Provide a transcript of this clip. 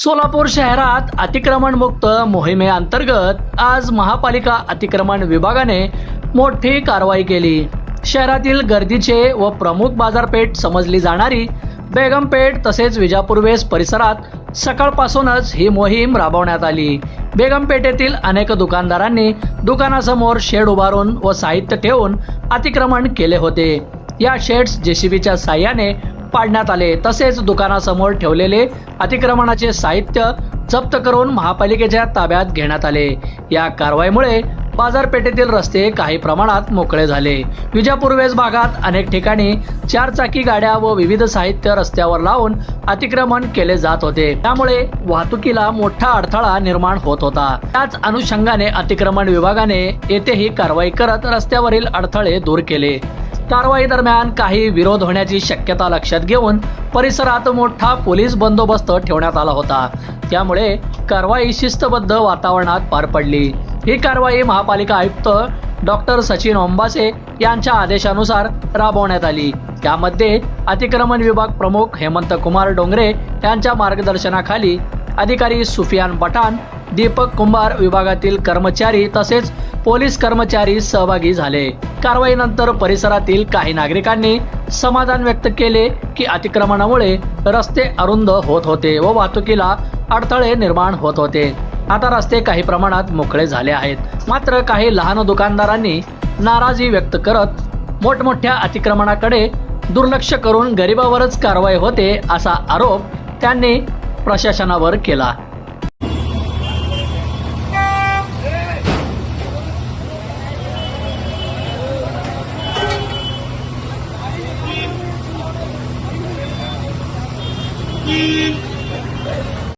सोलापूर शहरात अतिक्रमण मुक्त मोहिमेअंतर्गत आज महापालिका अतिक्रमण विभागाने मोठी कारवाई केली. शहरातील गर्दीचे व प्रमुख बाजारपेठ समजली जाणारी बेगमपेठ तसेच विजापूर्वेस परिसरात सकाळपासूनच ही मोहीम राबवण्यात आली. बेगमपेठेतील अनेक दुकानदारांनी दुकानासमोर शेड उभारून व साहित्य ठेवून अतिक्रमण केले होते. या शेड्स जेसीबीच्या साह्याने पाडण्यात आले. तसेच दुकानासमोर ठेवलेले अतिक्रमणाचे साहित्य जप्त करून महापालिकेच्या ताब्यात घेण्यात आले. या कारवाईमुळे बाजारपेठेतील रस्ते काही प्रमाणात मोकळे झाले. विजापूरवेज भागात अनेक ठिकाणी चारचाकी गाड्या व विविध साहित्य रस्त्यावर लावून अतिक्रमण केले जात होते. त्यामुळे वाहतुकीला मोठा अडथळा निर्माण होत होता. त्याच अनुषंगाने अतिक्रमण विभागाने येथेही कारवाई करत रस्त्यावरील अडथळे दूर केले. कारवाई दरम्यान काही विरोध होण्याची शक्यता लक्षात घेऊन परिसरात मोठा पोलीस बंदोबस्त ठेवण्यात आला होता. त्यामुळे कारवाई शिस्तबद्ध वातावरणात पार पडली. ही कारवाई महापालिका आयुक्त डॉक्टर सचिन ओंबासे यांच्या आदेशानुसार राबवण्यात आली. त्यामध्ये अतिक्रमण विभाग प्रमुख हेमंत कुमार डोंगरे यांच्या मार्गदर्शनाखाली अधिकारी सुफियान पठाण दीपक कुंभार विभागातील कर्मचारी तसेच पोलीस कर्मचारी सहभागी झाले. कारवाईनंतर परिसरातील काही नागरिकांनी समाधान व्यक्त केले की अतिक्रमणामुळे रस्ते अरुंद होत होते व वाहतुकीला अडथळे निर्माण होत होते. आता रस्ते काही प्रमाणात मोकळे झाले आहेत. मात्र काही लहान दुकानदारांनी नाराजी व्यक्त करत मोठमोठ्या अतिक्रमणाकडे दुर्लक्ष करून गरिबावरच कारवाई होते असा आरोप त्यांनी प्रशासनावर केला. You.